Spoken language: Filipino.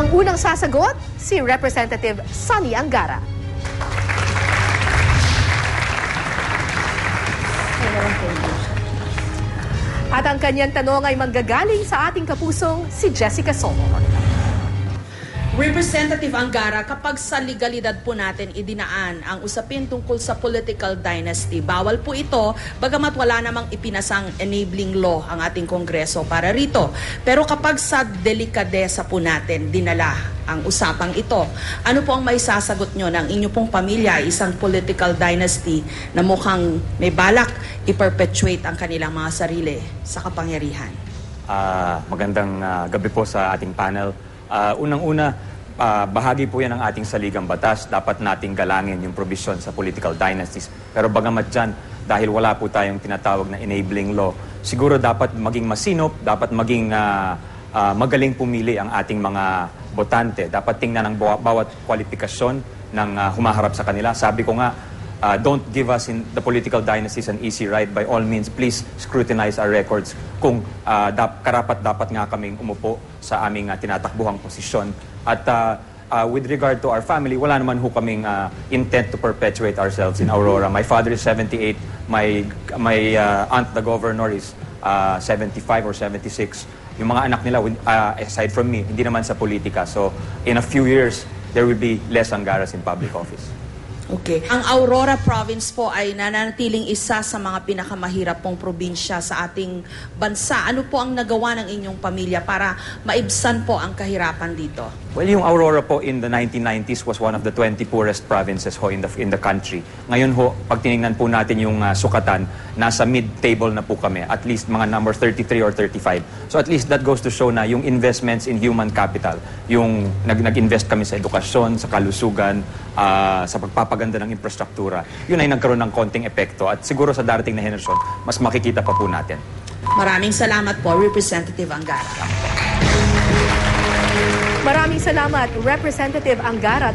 Ang unang sasagot, si Representative Sunny Angara. At ang kanyang tanong ay manggagaling sa ating kapusong si Jessica Solomon. Representative Angara, kapag sa legalidad po natin idinaan ang usapin tungkol sa political dynasty, bawal po ito, bagamat wala namang ipinasang enabling law ang ating Kongreso para rito. Pero kapag sa delikadesa po natin dinala ang usapang ito, ano po ang may sasagot nyo ng inyo pong pamilya, isang political dynasty na mukhang may balak i-perpetuate ang kanilang mga sarili sa kapangyarihan? Ah, magandang ah, gabi po sa ating panel. Ah, Unang-una, ah, bahagi po yan ng ating saligang batas. Dapat nating galangin yung provision sa political dynasties. Pero bagamat dyan, dahil wala po tayong tinatawag na enabling law, siguro dapat maging masinop, dapat maging ah, ah, magaling pumili ang ating mga botante. Dapat tingnan ang bawa- bawat kwalifikasyon ng ah, humaharap sa kanila. Sabi ko nga, Uh, don't give us in the political dynasties an easy ride. By all means, please scrutinize our records kung uh, dap- karapat dapat nga kaming umupo sa aming uh, tinatakbuhang posisyon. At uh, uh, with regard to our family, wala naman ho kaming uh, intent to perpetuate ourselves in Aurora. My father is 78, my, my uh, aunt, the governor, is uh, 75 or 76. Yung mga anak nila, uh, aside from me, hindi naman sa politika. So, in a few years, there will be less Angaras in public office. Okay. Ang Aurora Province po ay nananatiling isa sa mga pinakamahirap pong probinsya sa ating bansa. Ano po ang nagawa ng inyong pamilya para maibsan po ang kahirapan dito? Well, yung Aurora po in the 1990s was one of the 20 poorest provinces ho in the, in the country. Ngayon ho, pag tinignan po natin yung ah, sukatan, nasa mid-table na po kami, at least mga number 33 or 35. So at least that goes to show na yung investments in human capital, yung nag, nag-invest kami sa edukasyon, sa kalusugan, ah, sa pagpapaganda ng infrastruktura, yun ay nagkaroon ng konting epekto at siguro sa darating na henerasyon, mas makikita pa po natin. Maraming salamat po, Representative Angara. Maraming salamat, Representative Angara.